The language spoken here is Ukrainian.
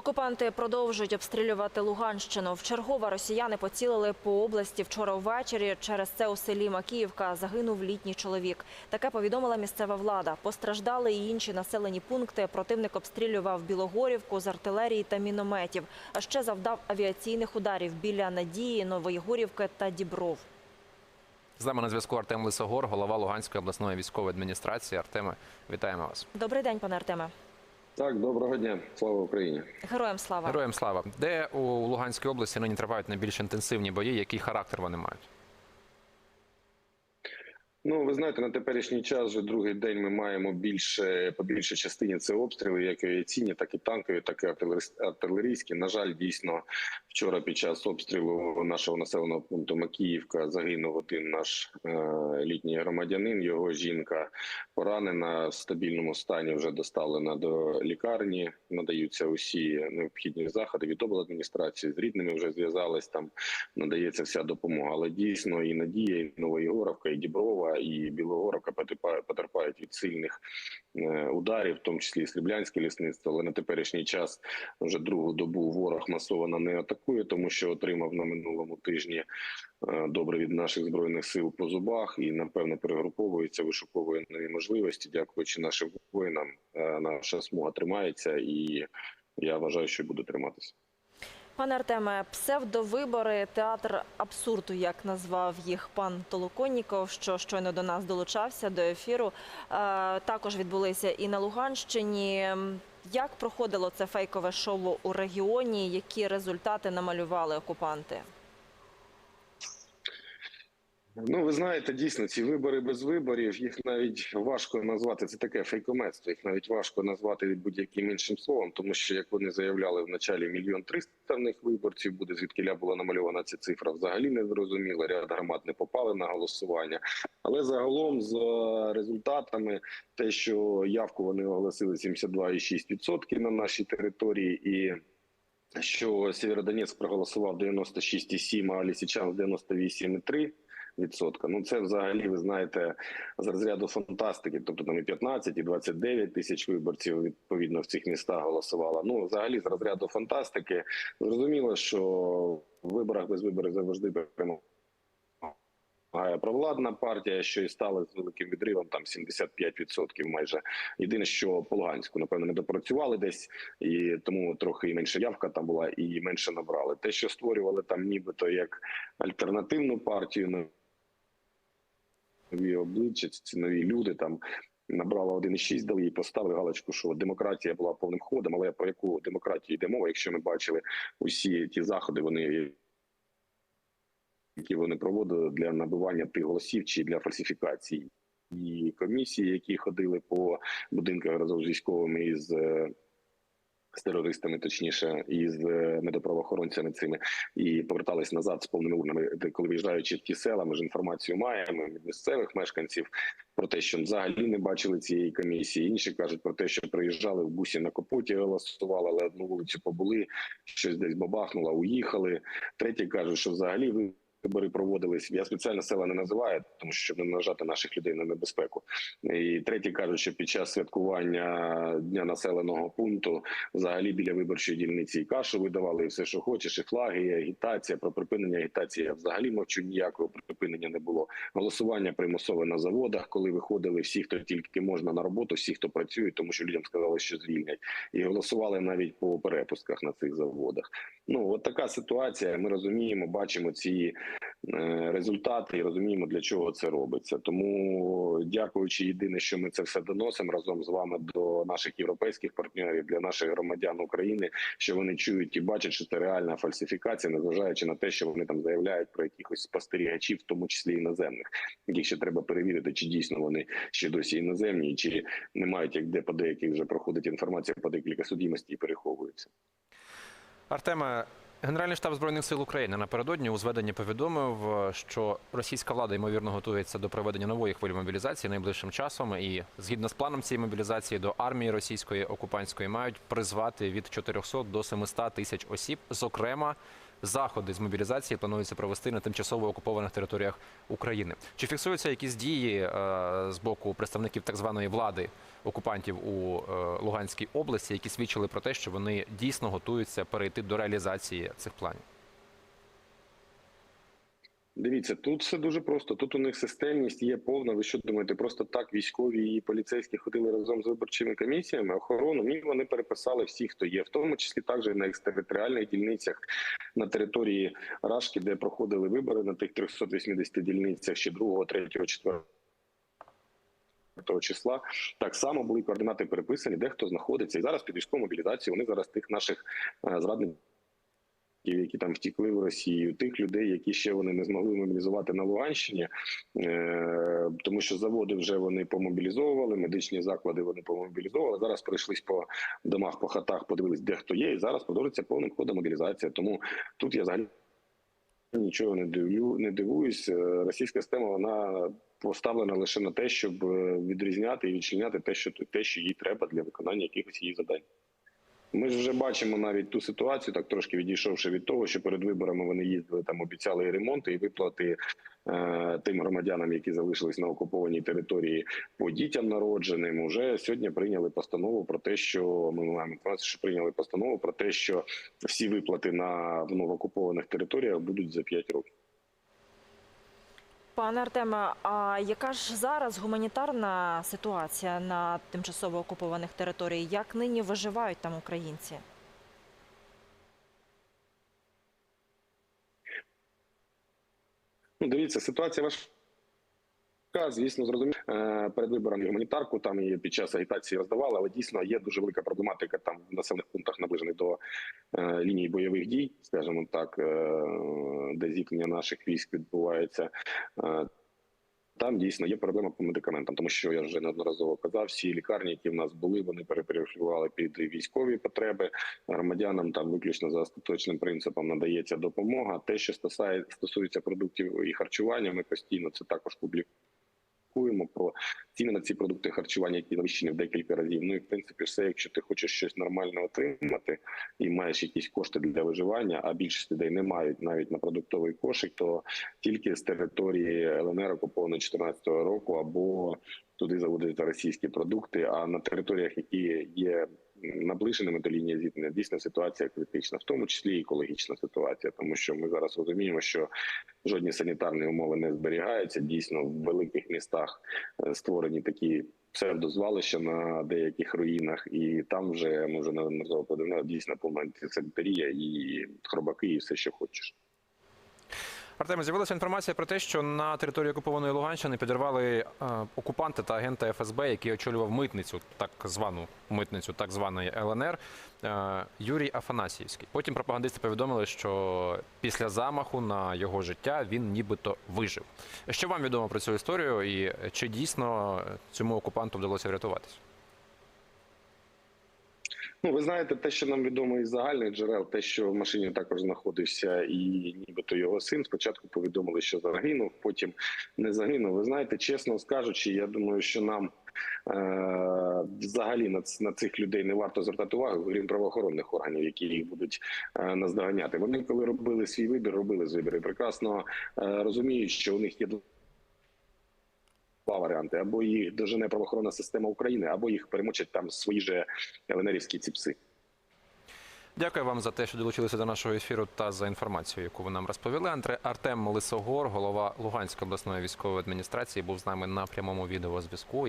Окупанти продовжують обстрілювати Луганщину. Вчергове росіяни поцілили по області вчора ввечері. Через це у селі Макіївка загинув літній чоловік. Таке повідомила місцева влада. Постраждали і інші населені пункти. Противник обстрілював Білогорівку з артилерії та мінометів. А ще завдав авіаційних ударів біля Надії, Новоєгорівки та Дібров. З нами на зв'язку Артем Лисогор, голова Луганської обласної військової адміністрації. Артеме, вітаємо вас. Добрий день, пане Артеме. Так, доброго дня, слава Україні. Героям слава. Героям слава. Де у Луганській області нині тривають найбільш інтенсивні бої? Який характер вони мають? Ну ви знаєте, на теперішній час вже другий день ми маємо більше по більшій частині це обстріли, як авіаційні, так і танкові, так і артилерійські-. На жаль, дійсно вчора під час обстрілу нашого населеного пункту Макіївка загинув один наш е, літній громадянин. Його жінка поранена в стабільному стані. Вже доставлена до лікарні. Надаються усі необхідні заходи від обладміністрації. З рідними вже зв'язались там. Надається вся допомога. Але дійсно і Надія, і Новоєгоровка, і Діброва, і Білогоровка потерпають, від сильних е, ударів, в тому числі і Сріблянське лісництво. Але на теперішній час вже другу добу ворог масово не атакує, тому що отримав на минулому тижні е, добре від наших збройних сил по зубах і напевно перегруповується, вишуковує нові можливості. Дякуючи нашим воїнам, е, наша смуга тримається, і я вважаю, що буде триматися. Пане Артеме, псевдовибори, театр абсурду, як назвав їх пан Толоконніков, що щойно до нас долучався до ефіру. е, Також відбулися і на Луганщині. Як проходило це фейкове шоу у регіоні? Які результати намалювали окупанти? Ну, ви знаєте, дійсно, ці вибори без виборів їх навіть важко назвати. Це таке фейкометство. Їх навіть важко назвати будь-яким іншим словом, тому що як вони заявляли в началі мільйон триста в них виборців буде, звідки була намальована ця цифра, взагалі не зрозуміло. Ряд громад не попали на голосування. Але загалом з е, результатами, те, що явку вони оголосили 72,6% на нашій території і. Що Сєвєродонецьк проголосував 96,7, а Лісичан 98,3%. Відсотка. Ну це взагалі ви знаєте з розряду фантастики. Тобто там і 15, і 29 тисяч виборців відповідно в цих містах голосувало. Ну взагалі з розряду фантастики. Зрозуміло, що в виборах без виборів завжди перемагає провладна партія, що і стала з великим відривом, там 75% майже. Єдине, що по Луганську, напевно, не допрацювали десь, і тому трохи і менша явка там була, і менше набрали. Те, що створювали там, нібито як альтернативну партію, нові обличчя, ці нові люди там. Набрала 1,6, дали їй поставили галочку, що демократія була повним ходом. Але про яку демократію йде мова, якщо ми бачили усі ті заходи, вони які вони проводили для набивання тих голосів чи для фальсифікації. І комісії, які ходили по будинках разом з військовими із е, з терористами, точніше, із е, медоправоохоронцями цими, і повертались назад з повними урнами. Коли виїжджаючи в ті села, ми ж інформацію маємо від місцевих мешканців про те, що взагалі не бачили цієї комісії. Інші кажуть про те, що приїжджали в бусі на капоті, голосували, але одну вулицю побули, щось десь бабахнуло, уїхали. Треті кажуть, що взагалі ви. Вибори проводились. Я спеціально села не називаю, тому що щоб не нажати наших людей на небезпеку. І треті кажуть, що під час святкування дня населеного пункту взагалі біля виборчої дільниці і кашу видавали, і все, що хочеш, і флаги, і агітація. Про припинення агітації я взагалі мовчу ніякого припинення не було. Голосування примусове на заводах, коли виходили всі, хто тільки можна на роботу, всі, хто працює, тому що людям сказали, що звільнять, і голосували навіть по перепустках на цих заводах. Ну от така ситуація. Ми розуміємо, бачимо ці результати і розуміємо, для чого це робиться. Тому, дякуючи єдине, що ми це все доносимо разом з вами до наших європейських партнерів, для наших громадян України, що вони чують і бачать, що це реальна фальсифікація, незважаючи на те, що вони там заявляють про якихось спостерігачів, в тому числі іноземних, яких ще треба перевірити, чи дійсно вони ще досі іноземні, чи не мають як де по деяких вже проходить інформація по декілька судімості і переховуються. Артеме, Генеральний штаб збройних сил України напередодні у зведенні повідомив, що російська влада ймовірно готується до проведення нової хвилі мобілізації найближчим часом. І згідно з планом цієї мобілізації до армії російської окупантської мають призвати від 400 до 700 тисяч осіб. Зокрема, заходи з мобілізації планується провести на тимчасово окупованих територіях України. Чи фіксуються якісь дії е, з боку представників так званої влади окупантів у е, Луганській області, які свідчили про те, що вони дійсно готуються перейти до реалізації цих планів. Дивіться, тут все дуже просто. Тут у них системність є повна. Ви що думаєте, просто так військові і поліцейські ходили разом з виборчими комісіями, охорону. Ні, вони переписали всі, хто є, в тому числі також на екстериторіальних дільницях на території Рашки, де проходили вибори на тих 380 дільницях ще 2, 3, 4 числа так само були координати переписані, де хто знаходиться, і зараз під військову мобілізацію вони зараз тих наших е, зрадників, які там втікли в Росію, тих людей, які ще вони не змогли мобілізувати на Луганщині, е, тому що заводи вже вони помобілізовували, медичні заклади вони помобілізовували. Зараз пройшлись по домах, по хатах, подивились, де хто є, і зараз продовжується повним ходом мобілізація. Тому тут я взагалі. Нічого не дивлю, не дивуюсь. Е, Російська система вона поставлена лише на те, щоб е, відрізняти і відчиняти те, що те, що їй треба для виконання якихось її завдань. Ми ж вже бачимо навіть ту ситуацію, так трошки відійшовши від того, що перед виборами вони їздили там, обіцяли і ремонти і виплати е, тим громадянам, які залишились на окупованій території по дітям народженим. Уже сьогодні прийняли постанову про те, що ми маємо інформацію, що прийняли постанову про те, що всі виплати на в новоокупованих територіях будуть за 5 років. Пане Артеме, а яка ж зараз гуманітарна ситуація на тимчасово окупованих територіях? Як нині виживають там українці? Ну, дивіться, ситуація важка. Звісно, зрозуміло. Е, перед виборами гуманітарку там і під час агітації роздавали, але дійсно є дуже велика проблематика там в населених пунктах, наближених до е, лінії бойових дій, скажімо так, е, де зіткнення наших військ відбувається. Там дійсно є проблема по медикаментам, тому що я вже неодноразово казав, всі лікарні, які в нас були, вони переперефілювали під військові потреби. Громадянам там виключно за остаточним принципом надається допомога. Те, що стосується продуктів і харчування, ми постійно це також публікуємо про ціни на ці продукти харчування, які завищені в декілька разів. Ну і в принципі, все, якщо ти хочеш щось нормально отримати і маєш якісь кошти для виживання, а більшість людей не мають навіть на продуктовий кошик, то тільки з території ЛНР окупованої 2014 року або туди заводити російські продукти. А на територіях, які є наближеними до лінії зіткнення, дійсно ситуація критична, в тому числі екологічна ситуація, тому що ми зараз розуміємо, що жодні санітарні умови не зберігаються. Дійсно, в великих містах е, створені такі псевдозвалища на деяких руїнах, і там вже ми вже неодноразово подивили, дійсно повна антисанітарія і хробаки, і все, що хочеш. Артем, з'явилася інформація про те, що на території окупованої Луганщини підірвали е, окупанти та агента ФСБ, який очолював митницю, так звану митницю, так званої ЛНР, е, Юрій Афанасіївський. Потім пропагандисти повідомили, що після замаху на його життя він нібито вижив. Що вам відомо про цю історію, і чи дійсно цьому окупанту вдалося врятуватися? Ну, ви знаєте, те, що нам відомо із загальних джерел, те, що в машині також знаходився і нібито його син. Спочатку повідомили, що загинув, потім не загинув. Ви знаєте, чесно скажучи, я думаю, що нам е- взагалі на, на цих людей не варто звертати увагу, крім правоохоронних органів, які їх будуть е- наздоганяти. Вони, коли робили свій вибір, робили вибір і прекрасно е- розуміють, що у них є два варіанти: або їх дожене правоохоронна система України, або їх перемочать там свої же ці ціпси. Дякую вам за те, що долучилися до нашого ефіру та за інформацію, яку ви нам розповіли. Артем Лисогор, голова Луганської обласної військової адміністрації, був з нами на прямому відеозв'язку.